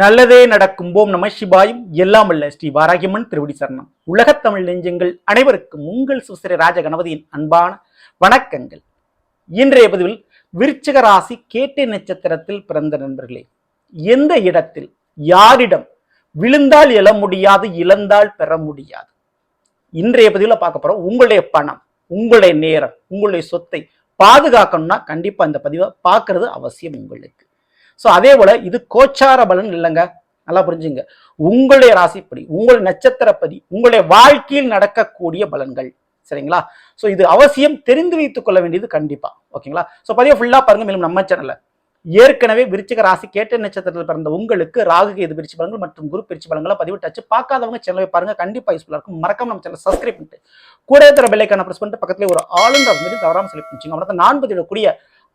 நல்லதே நடக்கும் போம் நம சிவாயும். எல்லாம் அல்ல ஸ்ரீ வாராகியம்மன் திருவடி சரணம். உலகத்தமிழ் நெஞ்சங்கள் அனைவருக்கும் உங்கள் சுசிர ராஜ கணபதியின் அன்பான வணக்கங்கள். இன்றைய பதிவில் விருச்சிக ராசி கேட்டை நட்சத்திரத்தில் பிறந்த நண்பர்களே எந்த இடத்தில் யாரிடம் விழுந்தால் எழ முடியாது இழந்தால் பெற முடியாது? இன்றைய பதிவில் பார்க்க போறோம். உங்களுடைய பணம் உங்களுடைய நேரம் உங்களுடைய சொத்தை பாதுகாக்கணும்னா கண்டிப்பா இந்த பதிவை பார்க்கறது அவசியம் உங்களுக்கு. ஸோ அதே போல் இது கோச்சார பலன் இல்லைங்க. நல்லா புரிஞ்சுங்க. உங்களுடைய ராசிப்படி உங்களுடைய நட்சத்திரப்படி உங்களுடைய வாழ்க்கையில் நடக்கக்கூடிய பலன்கள். சரிங்களா? ஸோ இது அவசியம் தெரிந்து வைத்துக் கொள்ள வேண்டியது கண்டிப்பாக ஓகேங்களா? ஸோ பதிவை ஃபுல்லாக பாருங்கள் மேலும் நம்ம சேனலில் ஏற்கனவே விருச்சிக ராசி கேட்ட நட்சத்திரத்தில் பிறந்த உங்களுக்கு ராகு கேது பிரிச்சு பலன்கள் மற்றும் குரு பிரிச்சு பலன்களை டச்சு பார்க்காதவங்க சேனலை பாருங்க. கண்டிப்பாக யூஸ்ஃபுல்லாக இருக்கும். மறக்காம நம்ம சேனல் சப்ஸ்கிரைப் பண்ணிட்டு கூட தர பெல்லைக்கான ப்ரெஸ் பண்ணிட்டு பக்கத்தில் ஒரு ஆளுன்ற வந்து தவறாமல் செலக்ட் பண்ணிச்சுங்க அவ்வளோ நான் பதிவிடக்கூடிய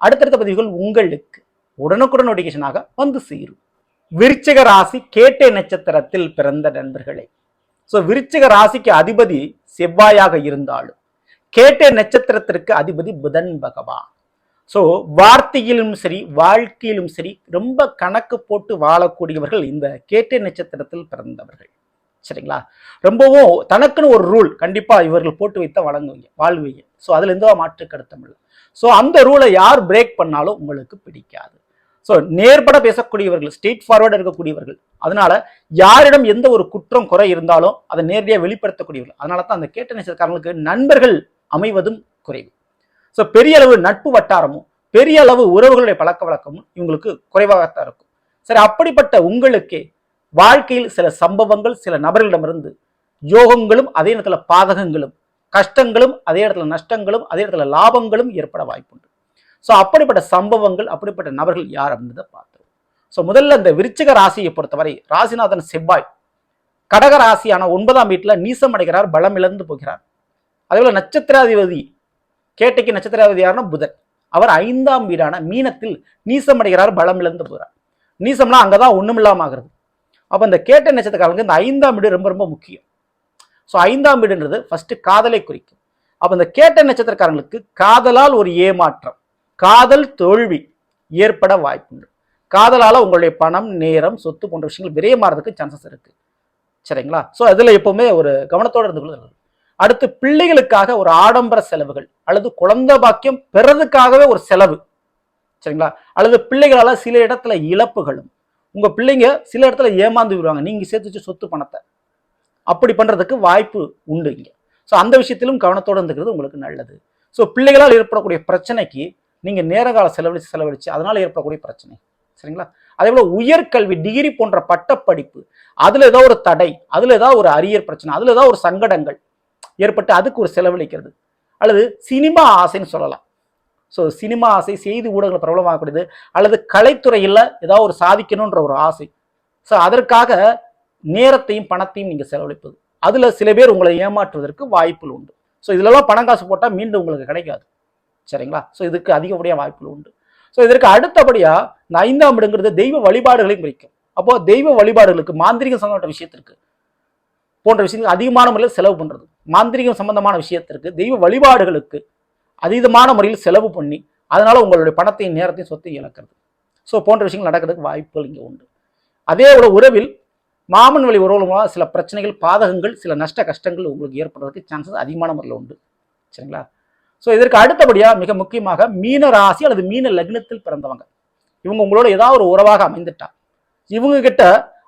அடுத்தடுத்த பதிவுகள் உங்களுக்கு உடனுக்குடன் நோட்டிஃபிகேஷனாக வந்து சேரும். விருச்சிக ராசி கேட்டை நட்சத்திரத்தில் பிறந்த நண்பர்களே. ஸோ விருச்சிக ராசிக்கு அதிபதி செவ்வாயாக இருந்தாலும் கேட்டை நட்சத்திரத்திற்கு அதிபதி புதன் பகவான். ஸோ வார்த்தையிலும் சரி வாழ்க்கையிலும் சரி ரொம்ப கணக்கு போட்டு வாழக்கூடியவர்கள் இந்த கேட்டை நட்சத்திரத்தில் பிறந்தவர்கள். சரிங்களா? ரொம்பவும் தனக்குன்னு ஒரு ரூல் கண்டிப்பாக இவர்கள் போட்டு வைத்த வழங்குவீங்க வாழ்வீங்க. ஸோ அதில் எந்த மாற்று கருத்தம் இல்லை. ஸோ அந்த ரூலை யார் பிரேக் பண்ணாலும் உங்களுக்கு பிடிக்காது. ஸோ நேர்பட பேசக்கூடியவர்கள் ஸ்ட்ரெயிட் ஃபார்வர்டு இருக்கக்கூடியவர்கள் அதனால யாரிடம் எந்த ஒரு குற்றம் குறை இருந்தாலும் அதை நேரடியாக வெளிப்படுத்தக்கூடியவர்கள். அதனால தான் அந்த கேட்ட நேசக்காரங்களுக்கு நண்பர்கள் அமைவதும் குறைவு. ஸோ பெரிய அளவு நட்பு வட்டாரமும் பெரிய அளவு உறவுகளுடைய பழக்க வழக்கமும் இவங்களுக்கு குறைவாகத்தான் இருக்கும். சரி அப்படிப்பட்ட உங்களுக்கே வாழ்க்கையில் சில சம்பவங்கள் சில நபர்களிடமிருந்து யோகங்களும் அதே நேரத்தில் பாதகங்களும் கஷ்டங்களும் அதே இடத்துல நஷ்டங்களும் அதே இடத்துல லாபங்களும் ஏற்பட வாய்ப்புண்டு. ஸோ அப்படிப்பட்ட சம்பவங்கள் அப்படிப்பட்ட நபர்கள் யார் அப்படின்றத பார்த்தோம். ஸோ முதல்ல இந்த விருச்சிக ராசியை பொறுத்தவரை ராசிநாதன் செவ்வாய் கடக ராசியான ஒன்பதாம் வீட்டில் நீசம் அடைகிறார் பலம் இழந்து போகிறார். அதேபோல் நட்சத்திராதிபதி கேட்டைக்கு நட்சத்திராதிபதி யாருன்னா புதன். அவர் ஐந்தாம் வீடான மீனத்தில் நீசம் அடைகிறார் பலம் இழந்து போகிறார். நீசம்னா அங்கதான் ஒண்ணுமில்லாம ஆகிறது. அப்போ இந்த கேட்ட நட்சத்திரக்காரங்களுக்கு இந்த ஐந்தாம் வீடு ரொம்ப ரொம்ப முக்கியம். ஸோ ஐந்தாம் வீடுன்றது ஃபஸ்ட்டு காதலை குறிக்கும். அப்போ இந்த கேட்ட நட்சத்திரக்காரங்களுக்கு காதலால் ஒரு ஏமாற்றம். காதல் தோல்வி ஏற்பட வாய்ப்புண்டு. காதலால் உங்களுடைய பணம் நேரம் சொத்து போன்ற விஷயங்கள் விரயமாறதுக்கு சான்சஸ் இருக்கு. சரிங்களா? ஸோ அதில் எப்பவுமே ஒரு கவனத்தோட இருந்து கொள்வது அடுத்து பிள்ளைகளுக்காக ஒரு ஆடம்பர செலவுகள் அல்லது குழந்தை பாக்கியம் பெறதுக்காகவே ஒரு செலவு. சரிங்களா? அல்லது பிள்ளைகளால் சில இடத்துல இழப்புகளும். உங்கள் பிள்ளைங்க சில இடத்துல ஏமாந்து விடுவாங்க நீங்கள் சேர்த்து வச்சு சொத்து பணத்தை. அப்படி பண்ணுறதுக்கு வாய்ப்பு உண்டு இங்கே. ஸோ அந்த விஷயத்திலும் கவனத்தோடு இருந்துக்கிறது உங்களுக்கு நல்லது. ஸோ பிள்ளைகளால் ஏற்படக்கூடிய பிரச்சனைக்கு நீங்கள் நேரகால செலவழித்து செலவழிச்சு அதனால் ஏற்படக்கூடிய பிரச்சனை. சரிங்களா? அதே போல் உயர்கல்வி டிகிரி போன்ற பட்டப்படிப்பு அதில் ஏதோ ஒரு தடை அதில் ஏதாவது ஒரு அரியர் பிரச்சனை அதில் ஏதாவது ஒரு சங்கடங்கள் ஏற்பட்டு அதுக்கு ஒரு செலவழிக்கிறது. அல்லது சினிமா ஆசைன்னு சொல்லலாம். ஸோ சினிமா ஆசை செய்தி ஊடகங்கள் பிரபலமாகக்கூடியது அல்லது கலைத்துறையில் ஏதாவது ஒரு சாதிக்கணுன்ற ஒரு ஆசை. ஸோ அதற்காக நேரத்தையும் பணத்தையும் நீங்கள் செலவழிப்பது. அதில் சில பேர் உங்களை ஏமாற்றுவதற்கு வாய்ப்புகள் உண்டு. ஸோ இதுலலாம் பணம் காசு போட்டால் மீண்டும் உங்களுக்கு கிடைக்காது. சரிங்களா? ஸோ இதுக்கு அதிகப்படியாக வாய்ப்புகள் உண்டு. ஸோ இதற்கு அடுத்தபடியாக இந்த ஐந்தாம் இடங்கிறது தெய்வ வழிபாடுகளையும் குறிக்கும். அப்போது தெய்வ வழிபாடுகளுக்கு மாந்திரிகம் சம்பந்தப்பட்ட விஷயத்திற்கு போன்ற விஷயங்கள் அதிகமான முறையில் செலவு பண்ணுறது மாந்திரிகம் சம்பந்தமான விஷயத்திற்கு தெய்வ வழிபாடுகளுக்கு அதீதமான முறையில் செலவு பண்ணி அதனால் உங்களுடைய பணத்தையும் நேரத்தையும் சொத்தையும் இழக்கிறது. ஸோ போன்ற விஷயங்கள் நடக்கிறதுக்கு வாய்ப்புகள் இங்கே உண்டு. அதே போல உறவில் மாமன் வழி உறவு மூலம் சில பிரச்சனைகள் பாதகங்கள் சில நஷ்ட கஷ்டங்கள் உங்களுக்கு ஏற்படுறதுக்கு சான்சஸ் அதிகமான முறையில் உண்டு. சரிங்களா? ஸோ இதற்கு அடுத்தபடியாக மிக முக்கியமாக மீன ராசி அல்லது மீன லக்னத்தில் பிறந்தவங்க. இவங்க உங்களோட ஏதாவது ஒரு உறவாக அமைந்துட்டா. இவங்க கிட்ட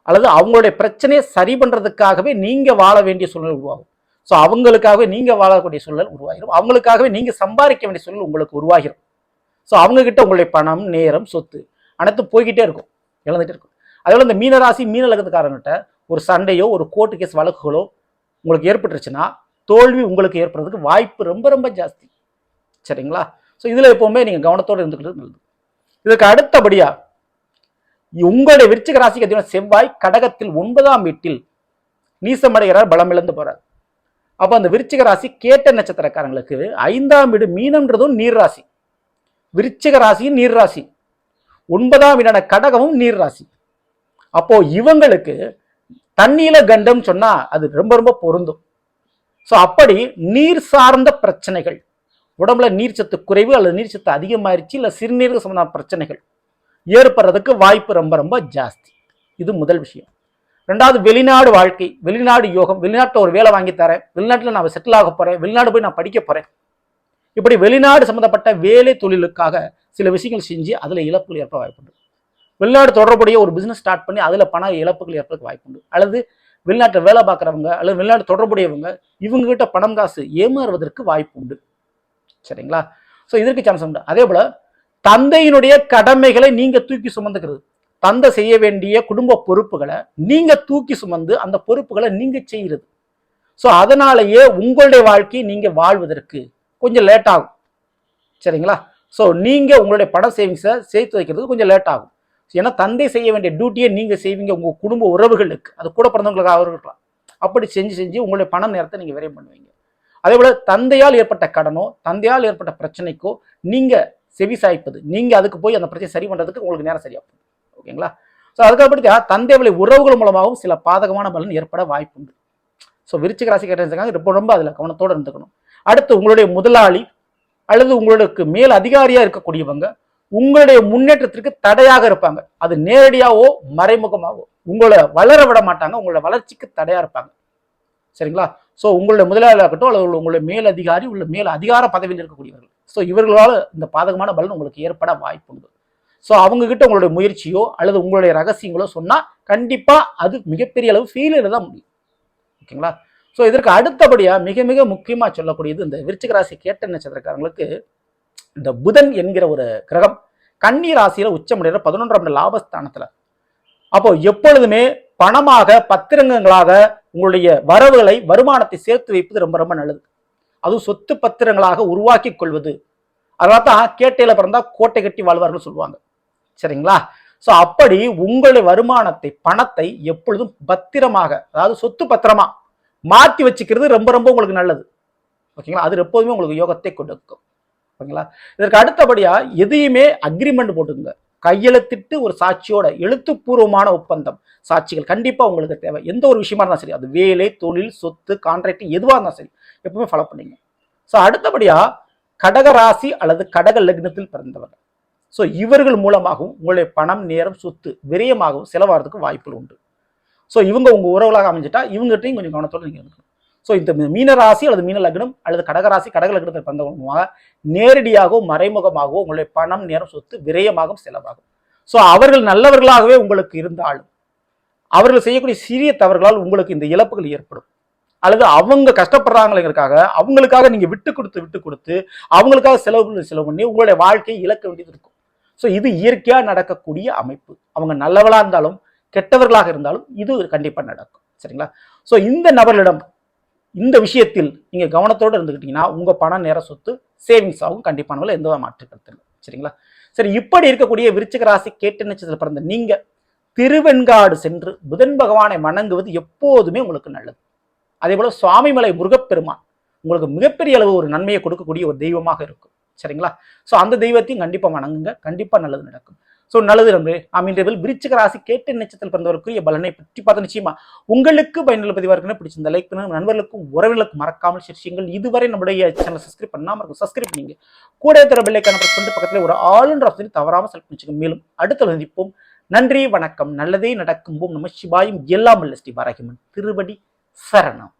அல்லது அவங்களுடைய பிரச்சனையை சரி பண்ணுறதுக்காகவே நீங்கள் வாழ வேண்டிய சூழ்நிலை உருவாகும். ஸோ அவங்களுக்காகவே நீங்கள் வாழக்கூடிய சூழல் உருவாகிடும் அவங்களுக்காகவே நீங்கள் சம்பாதிக்க வேண்டிய சூழல் உங்களுக்கு உருவாகிடும் ஸோ அவங்கக்கிட்ட உங்களுடைய பணம் நேரம் சொத்து அனைத்தும் போய்கிட்டே இருக்கும். இழந்துகிட்டே இருக்கும். அதே இந்த மீனராசி மீன லகத்துக்காரங்கிட்ட ஒரு சண்டையோ ஒரு கோர்ட்டு கேஸ் வழக்குகளோ உங்களுக்கு ஏற்பட்டுருச்சுன்னா தோல்வி உங்களுக்கு ஏற்படுறதுக்கு வாய்ப்பு ரொம்ப ரொம்ப ஜாஸ்தி. சரிங்களா? ஸோ இதில் எப்போவுமே நீங்கள் கவனத்தோடு இருந்துக்கிறது நல்லது. இதுக்கு அடுத்தபடியாக உங்களுடைய விருச்சிக ராசிக்கு அதிகம் செவ்வாய் கடகத்தில் ஒன்பதாம் வீட்டில் நீசமடைகிறார் பலம் இழந்து போகிறார் அப்போ அந்த விருச்சிக ராசி கேட்ட நட்சத்திரக்காரங்களுக்கு ஐந்தாம் வீடு மீனன்றதும் நீர் ராசி. விருச்சிக ராசியும் நீர் ராசி. ஒன்பதாம் வீடான கடகமும் நீர் ராசி. அப்போ இவங்களுக்கு தண்ணீல கண்டம் சொன்னா அது ரொம்ப ரொம்ப பொருந்தும். ஸோ அப்படி நீர் சார்ந்த பிரச்சனைகள் உடம்புல நீர்ச்சத்து குறைவு அல்லது நீர்ச்சத்து அதிகமாயிருச்சு இல்லை சிறுநீரக சம்பந்தமான பிரச்சனைகள் ஏற்படுறதுக்கு வாய்ப்பு ரொம்ப ரொம்ப ஜாஸ்தி. இது முதல் விஷயம். ரெண்டாவது வெளிநாடு வாழ்க்கை வெளிநாடு யோகம் வெளிநாட்டில் ஒரு வேலை வாங்கி தரேன் வெளிநாட்டில் நான் செட்டில் ஆக போகிறேன் வெளிநாடு போய் நான் படிக்க போகிறேன் இப்படி வெளிநாடு சம்மந்தப்பட்ட வேலை தொழிலுக்காக சில விஷயங்கள் செஞ்சு அதில் இழப்புகள் ஏற்பட வாய்ப்புண்டு. வெளிநாடு தொடர்புடைய ஒரு பிஸ்னஸ் ஸ்டார்ட் பண்ணி அதில் பண இழப்புகள் ஏற்பட வாய்ப்புண்டு. அல்லது வெளிநாட்டில் வேலை பார்க்குறவங்க அல்லது வெளிநாடு தொடர்புடையவங்க இவங்ககிட்ட பணம் காசு ஏமாறுவதற்கு வாய்ப்பு உண்டு சரிங்களா? ஸோ இதற்கு சான்ஸ் உண்டு. அதே போல் தந்தையினுடைய கடமைகளை நீங்கள் தூக்கி சுமந்துக்கிறது. தந்தை செய்ய வேண்டிய குடும்ப பொறுப்புகளை நீங்கள் தூக்கி சுமந்து அந்த பொறுப்புகளை நீங்கள் செய்கிறது ஸோ அதனாலேயே உங்களுடைய வாழ்க்கையை நீங்கள் வாழ்வதற்கு கொஞ்சம் லேட் ஆகும். சரிங்களா? ஸோ நீங்கள் உங்களுடைய பண சேவிங்ஸை சேர்த்து வைக்கிறதுக்கு கொஞ்சம் லேட் ஆகும். ஏன்னா தந்தை செய்ய வேண்டிய டியூட்டியை நீங்கள் செய்வீங்க. உங்கள் குடும்ப உறவுகளுக்கு. அது கூட பிறந்தவங்களுக்காக இருக்கலாம். அப்படி செஞ்சு செஞ்சு உங்களுடைய பண நேரத்தை நீங்கள் விரைவு பண்ணுவீங்க. அதே போல தந்தையால் ஏற்பட்ட கடனோ தந்தையால் ஏற்பட்ட பிரச்சனைக்கோ நீங்க செவி சாய்ப்பது நீங்க அதுக்கு போய் அந்த பிரச்சனை சரி பண்றதுக்கு உங்களுக்கு நேரம் சரியா ஓகேங்களா ஸோ அதுக்கப்புறத்தா தந்தை வழி உறவுகள் மூலமாகவும் சில பாதகமான பலன் ஏற்பட வாய்ப்புண்டு ஸோ விருச்சிக ராசி கேட்டாங்க ரொம்ப ரொம்ப அதில் கவனத்தோடு இருந்துக்கணும். அடுத்து உங்களுடைய முதலாளி அல்லது உங்களுக்கு மேல் அதிகாரியாக இருக்கக்கூடியவங்க உங்களுடைய முன்னேற்றத்திற்கு தடையாக இருப்பாங்க. அது நேரடியாவோ மறைமுகமாகவோ உங்களை வளர விட மாட்டாங்க உங்களோட வளர்ச்சிக்கு தடையாக இருப்பாங்க. சரிங்களா? ஸோ உங்களுடைய முதலாளியாக இருக்கட்டும் அல்லது உங்களுடைய மேல் அதிகாரி உள்ள மேல் அதிகார பதவியில் இருக்கக்கூடியவர்கள். ஸோ இவர்களால் இந்த பாதகமான பலன் உங்களுக்கு ஏற்பட வாய்ப்புண்டு ஸோ அவங்கக்கிட்ட உங்களுடைய முயற்சியோ அல்லது உங்களுடைய ரகசியங்களோ சொன்னால் கண்டிப்பாக அது மிகப்பெரிய அளவு ஃபெயிலியர் தான் முடியும். ஓகேங்களா? ஸோ இதற்கு அடுத்தபடியாக மிக மிக முக்கியமாக சொல்லக்கூடியது இந்த விருச்சிக ராசி கேட்ட நட்சத்திரக்காரங்களுக்கு இந்த புதன் என்கிற ஒரு கிரகம் கன்னி ராசியில் உச்சமடைகிற பதினொன்றாம் லாபஸ்தானத்தில். அப்போ எப்பொழுதுமே பணமாக பத்திரங்களாக உங்களுடைய வரவுகளை வருமானத்தை சேர்த்து வைப்பது ரொம்ப ரொம்ப நல்லது. அதுவும் சொத்து பத்திரங்களாக உருவாக்கி கொள்வது. அதனால தான் கேட்டையில் பிறந்தா கோட்டை கட்டி வாழ்வார்கள் சொல்லுவாங்க. சரிங்களா? ஸோ அப்படி உங்களுடைய வருமானத்தை பணத்தை எப்பொழுதும் பத்திரமாக அதாவது சொத்து பத்திரமா மாற்றி வச்சுக்கிறது ரொம்ப ரொம்ப உங்களுக்கு நல்லது. ஓகேங்களா? அது எப்போதுமே உங்களுக்கு யோகத்தை கொடுக்கும். ஓகேங்களா? இதற்கு அடுத்தபடியாக எதையுமே அக்ரிமெண்ட் போட்டுங்க கையெழுத்திட்டு ஒரு சாட்சியோட எழுத்துப்பூர்வமான ஒப்பந்தம். சாட்சிகள் கண்டிப்பாக உங்களுக்கு தேவை. எந்த ஒரு விஷயமா இருந்தாலும் சரி அது வேலை தொழில் சொத்து கான்ட்ராக்ட் எதுவாக இருந்தாலும் சரி எப்பவுமே ஃபாலோ பண்ணிங்க ஸோ அடுத்தபடியாக கடக ராசி அல்லது கடக லக்னத்தில் பிறந்தவர் ஸோ இவர்கள் மூலமாகவும் உங்களுடைய பணம் நேரம் சொத்து விரயமாகவும் செலவாகிறதுக்கு வாய்ப்புகள் உண்டு. ஸோ இவங்க உங்கள் உறவுகளாக அமைஞ்சிட்டா இவங்ககிட்டையும் கொஞ்சம் கவனத்தோடு நீங்கள் இருக்கணும் ஸோ இந்த மீன ராசி அல்லது மீன லக்னம் அல்லது கடகராசி கடக லக்னத்தில் பிறந்தவங்க நேரடியாகவோ மறைமுகமாகவோ உங்களுடைய பணம் நேரம் சொத்து விரயமாகவும் செலவாகும். ஸோ அவர்கள் நல்லவர்களாகவே உங்களுக்கு இருந்தாலும் அவர்கள் செய்யக்கூடிய சிறிய தவறுகளால் உங்களுக்கு இந்த இழப்புகள் ஏற்படும். அல்லது அவங்க கஷ்டப்படுறாங்களேங்கிறதுக்காக அவங்களுக்காக நீங்கள் விட்டு கொடுத்து விட்டு கொடுத்து அவங்களுக்காக செலவு செலவு பண்ணி உங்களுடைய வாழ்க்கையை இழக்க வேண்டியது இருக்கும். ஸோ இது இயற்கையாக நடக்கக்கூடிய அமைப்பு. அவங்க நல்லவளாக இருந்தாலும் கெட்டவர்களாக இருந்தாலும் இது கண்டிப்பாக நடக்கும். சரிங்களா? ஸோ இந்த நபர்களிடம் இந்த விஷயத்தில் நீங்கள் கவனத்தோடு இருந்துக்கிட்டீங்கன்னா உங்கள் பணம் நேர சொத்து சேவிங்ஸ் ஆகும். கண்டிப்பானவங்கள எந்த மாற்று கருத்து இல்லை. சரிங்களா? சரி இப்படி இருக்கக்கூடிய விருச்சிக ராசி கேட்டு நட்சத்திரத்தில் பிறந்த நீங்கள் திருவெண்காடு சென்று புதன் பகவானை வணங்குவது எப்போதுமே உங்களுக்கு நல்லது. அதே போல் சுவாமிமலை முருகப்பெருமான் உங்களுக்கு மிகப்பெரிய அளவு ஒரு நன்மையை கொடுக்கக்கூடிய ஒரு தெய்வமாக இருக்கும். சரிங்களா? ஸோ அந்த தெய்வத்தையும் கண்டிப்பாக வணங்குங்க. கண்டிப்பாக நல்லது நடக்கும். ஸோ நல்லது நம்பு அமைந்தவர்கள் விருச்சிக ராசி கேட்ட நட்சத்திரத்தில் பிறந்தவருக்குரிய பலனை பற்றி பார்த்து நிச்சயமா உங்களுக்கு பயனுள்ள பதிவாக இருக்குன்னு பிடிச்சிருந்த லைக் பண்ணுங்க. நண்பர்களுக்கும் உறவினர்களுக்கும் மறக்காமல் சிரிச்சிங்கள் இதுவரை நம்முடைய சேனல் சப்ஸ்கிரைப் பண்ணாமல் இருக்கும் சப்ஸ்கிரைப் பண்ணிங்க. கூட தர பெல்லைக்கான பக்கத்தில் ஒரு ஆளுன்ற ஆப்ஷன் தவறாமல் செலக்ட் பண்ணிச்சுங்க மேலும் அடுத்த சந்திப்போம். நன்றி வணக்கம். நல்லதே நடக்கும். ஓம் நம்ம சிவாயும். எல்லாம் ஸ்ரீ பாராகிமன். திருவடி சரணம்.